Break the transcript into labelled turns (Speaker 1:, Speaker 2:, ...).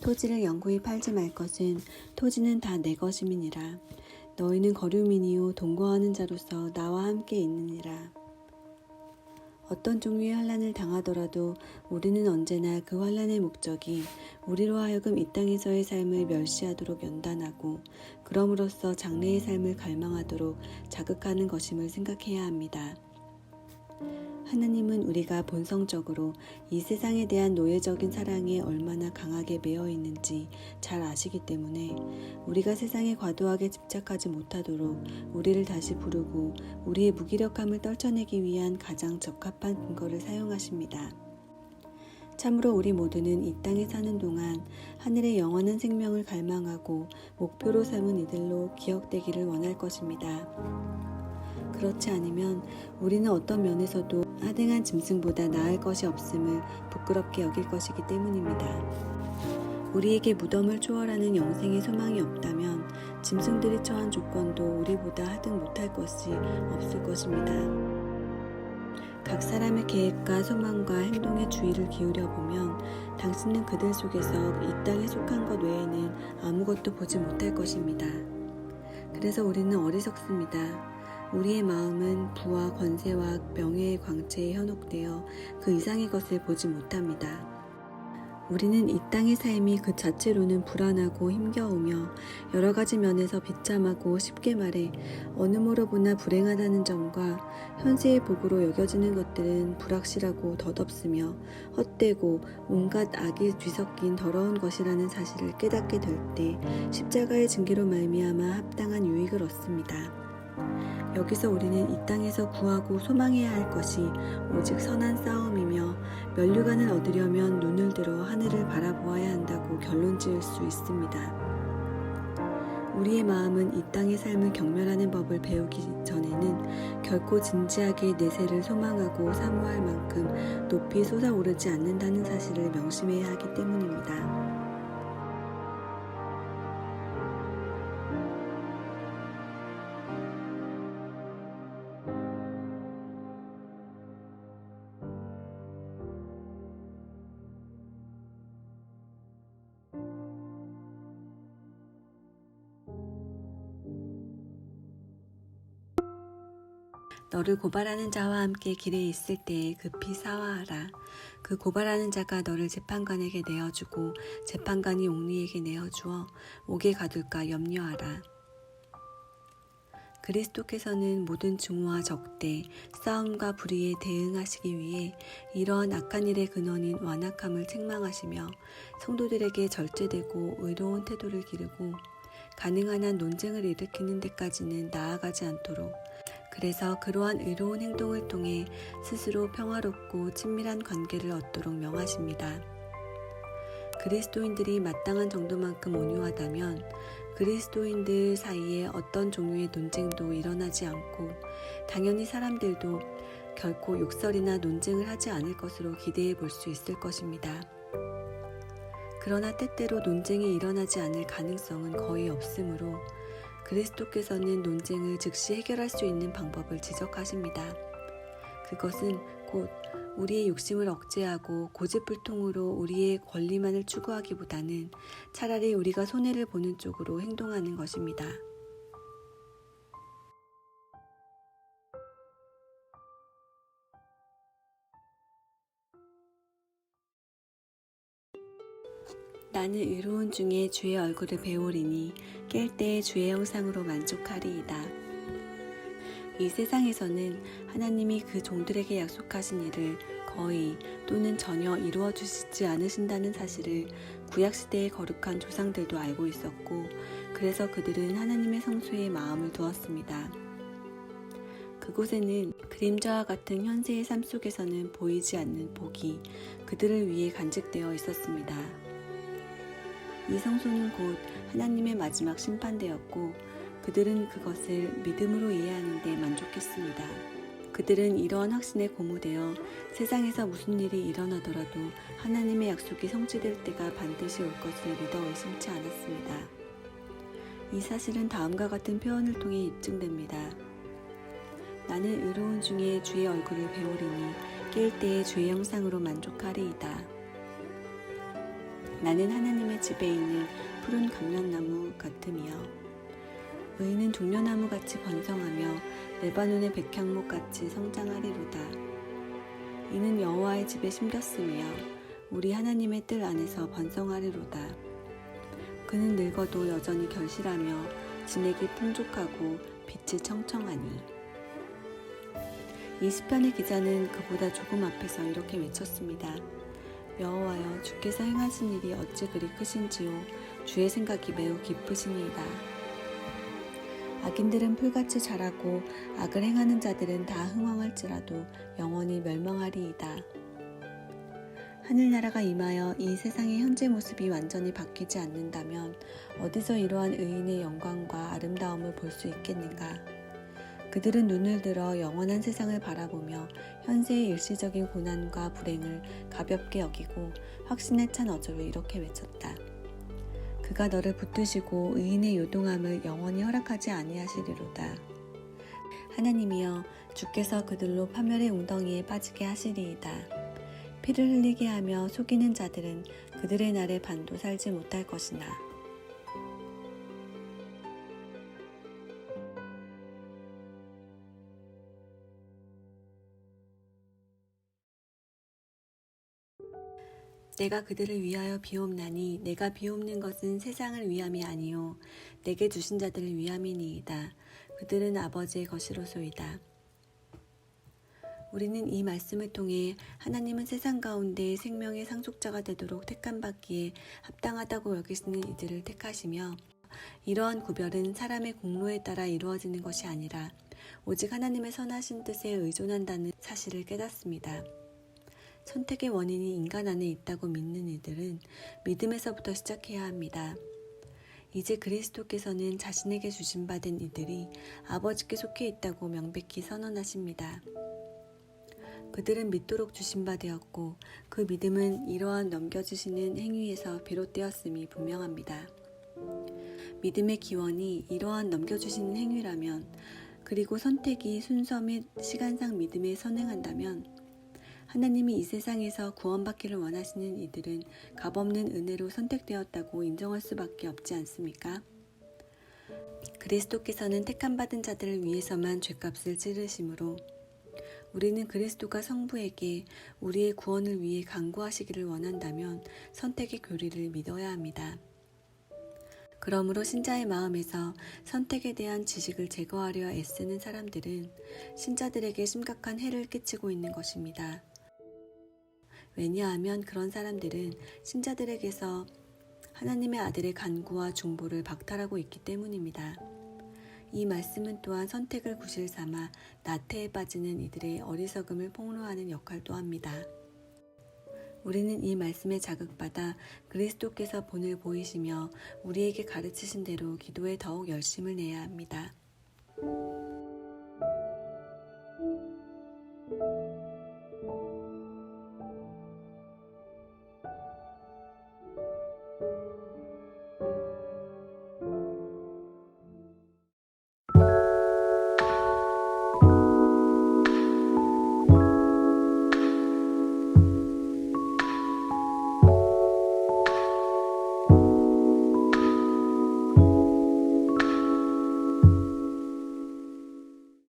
Speaker 1: 토지를 영구히 팔지 말 것은 토지는 다 내 것임이니라. 너희는 거류민이요 동거하는 자로서 나와 함께 있느니라. 어떤 종류의 환란을 당하더라도 우리는 언제나 그 환란의 목적이 우리로 하여금 이 땅에서의 삶을 멸시하도록 연단하고 그럼으로써 장래의 삶을 갈망하도록 자극하는 것임을 생각해야 합니다. 하나님은 우리가 본성적으로 이 세상에 대한 노예적인 사랑에 얼마나 강하게 매여 있는지 잘 아시기 때문에 우리가 세상에 과도하게 집착하지 못하도록 우리를 다시 부르고 우리의 무기력함을 떨쳐내기 위한 가장 적합한 근거를 사용하십니다. 참으로 우리 모두는 이 땅에 사는 동안 하늘의 영원한 생명을 갈망하고 목표로 삼은 이들로 기억되기를 원할 것입니다. 그렇지 않으면 우리는 어떤 면에서도 하등한 짐승보다 나을 것이 없음을 부끄럽게 여길 것이기 때문입니다. 우리에게 무덤을 초월하는 영생의 소망이 없다면 짐승들이 처한 조건도 우리보다 하등 못할 것이 없을 것입니다. 각 사람의 계획과 소망과 행동에 주의를 기울여 보면 당신은 그들 속에서 이 땅에 속한 것 외에는 아무것도 보지 못할 것입니다. 그래서 우리는 어리석습니다. 우리의 마음은 부와 권세와 명예의 광채에 현혹되어 그 이상의 것을 보지 못합니다. 우리는 이 땅의 삶이 그 자체로는 불안하고 힘겨우며 여러 가지 면에서 비참하고 쉽게 말해 어느 모로 보나 불행하다는 점과 현세의 복으로 여겨지는 것들은 불확실하고 덧없으며 헛되고 온갖 악이 뒤섞인 더러운 것이라는 사실을 깨닫게 될 때 십자가의 증기로 말미암아 합당한 유익을 얻습니다. 여기서 우리는 이 땅에서 구하고 소망해야 할 것이 오직 선한 싸움이며 면류관을 얻으려면 눈을 들어 하늘을 바라보아야 한다고 결론 지을 수 있습니다. 우리의 마음은 이 땅의 삶을 경멸하는 법을 배우기 전에는 결코 진지하게 내세를 소망하고 사모할 만큼 높이 솟아오르지 않는다는 사실을 명심해야 하기 때문입니다. 너를 고발하는 자와 함께 길에 있을 때에 급히 사화하라. 그 고발하는 자가 너를 재판관에게 내어주고 재판관이 옥리에게 내어주어 옥에 가둘까 염려하라. 그리스도께서는 모든 증오와 적대, 싸움과 불의에 대응하시기 위해 이러한 악한 일의 근원인 완악함을 책망하시며 성도들에게 절제되고 의로운 태도를 기르고 가능한 한 논쟁을 일으키는 데까지는 나아가지 않도록 그래서 그러한 의로운 행동을 통해 스스로 평화롭고 친밀한 관계를 얻도록 명하십니다. 그리스도인들이 마땅한 정도만큼 온유하다면 그리스도인들 사이에 어떤 종류의 논쟁도 일어나지 않고 당연히 사람들도 결코 욕설이나 논쟁을 하지 않을 것으로 기대해 볼 수 있을 것입니다. 그러나 때때로 논쟁이 일어나지 않을 가능성은 거의 없으므로 그리스도께서는 논쟁을 즉시 해결할 수 있는 방법을 지적하십니다. 그것은 곧 우리의 욕심을 억제하고 고집불통으로 우리의 권리만을 추구하기보다는 차라리 우리가 손해를 보는 쪽으로 행동하는 것입니다. 나는 의로운 중에 주의 얼굴을 배우리니 깰 때에 주의 형상으로 만족하리이다. 이 세상에서는 하나님이 그 종들에게 약속하신 일을 거의 또는 전혀 이루어 주시지 않으신다는 사실을 구약시대의 거룩한 조상들도 알고 있었고, 그래서 그들은 하나님의 성수에 마음을 두었습니다. 그곳에는 그림자와 같은 현세의 삶 속에서는 보이지 않는 복이 그들을 위해 간직되어 있었습니다. 이 성소는 곧 하나님의 마지막 심판대였고 그들은 그것을 믿음으로 이해하는 데 만족했습니다. 그들은 이러한 확신에 고무되어 세상에서 무슨 일이 일어나더라도 하나님의 약속이 성취될 때가 반드시 올 것을 믿어 의심치 않았습니다. 이 사실은 다음과 같은 표현을 통해 입증됩니다. 나는 의로운 중에 주의 얼굴을 배우리니 깰 때에 주의 형상으로 만족하리이다. 나는 하나님의 집에 있는 푸른 감람나무 같음이여. 의인은 종려나무 같이 번성하며 레바논의 백향목 같이 성장하리로다. 이는 여호와의 집에 심겼으며 우리 하나님의 뜰 안에서 번성하리로다. 그는 늙어도 여전히 결실하며 진액이 풍족하고 빛이 청청하니. 이 시편의 기자는 그보다 조금 앞에서 이렇게 외쳤습니다. 여호와여 주께서 행하신 일이 어찌 그리 크신지요 주의 생각이 매우 깊으시니이다. 악인들은 풀같이 자라고 악을 행하는 자들은 다 흥왕할지라도 영원히 멸망하리이다. 하늘나라가 임하여 이 세상의 현재 모습이 완전히 바뀌지 않는다면 어디서 이러한 의인의 영광과 아름다움을 볼 수 있겠는가? 그들은 눈을 들어 영원한 세상을 바라보며 현세의 일시적인 고난과 불행을 가볍게 여기고 확신에 찬 어조로 이렇게 외쳤다. 그가 너를 붙드시고 의인의 요동함을 영원히 허락하지 아니하시리로다. 하나님이여 주께서 그들로 파멸의 웅덩이에 빠지게 하시리이다. 피를 흘리게 하며 속이는 자들은 그들의 날에 반도 살지 못할 것이나. 내가 그들을 위하여 비옵나니 내가 비옵는 것은 세상을 위함이 아니요 내게 주신 자들을 위함이니이다. 그들은 아버지의 것이로소이다. 우리는 이 말씀을 통해 하나님은 세상 가운데 생명의 상속자가 되도록 택함 받기에 합당하다고 여기시는 이들을 택하시며 이러한 구별은 사람의 공로에 따라 이루어지는 것이 아니라 오직 하나님의 선하신 뜻에 의존한다는 사실을 깨닫습니다. 선택의 원인이 인간 안에 있다고 믿는 이들은 믿음에서부터 시작해야 합니다. 이제 그리스도께서는 자신에게 주신 받은 이들이 아버지께 속해 있다고 명백히 선언하십니다. 그들은 믿도록 주신 바 되었고 그 믿음은 이러한 넘겨주시는 행위에서 비롯되었음이 분명합니다. 믿음의 기원이 이러한 넘겨주시는 행위라면 그리고 선택이 순서 및 시간상 믿음에 선행한다면 하나님이 이 세상에서 구원받기를 원하시는 이들은 값없는 은혜로 선택되었다고 인정할 수밖에 없지 않습니까? 그리스도께서는 택함받은 자들을 위해서만 죄값을 치르심으로 우리는 그리스도가 성부에게 우리의 구원을 위해 강구하시기를 원한다면 선택의 교리를 믿어야 합니다. 그러므로 신자의 마음에서 선택에 대한 지식을 제거하려 애쓰는 사람들은 신자들에게 심각한 해를 끼치고 있는 것입니다. 왜냐하면 그런 사람들은 신자들에게서 하나님의 아들의 간구와 중보를 박탈하고 있기 때문입니다. 이 말씀은 또한 선택을 구실 삼아 나태에 빠지는 이들의 어리석음을 폭로하는 역할도 합니다. 우리는 이 말씀에 자극받아 그리스도께서 본을 보이시며 우리에게 가르치신 대로 기도에 더욱 열심을 내야 합니다.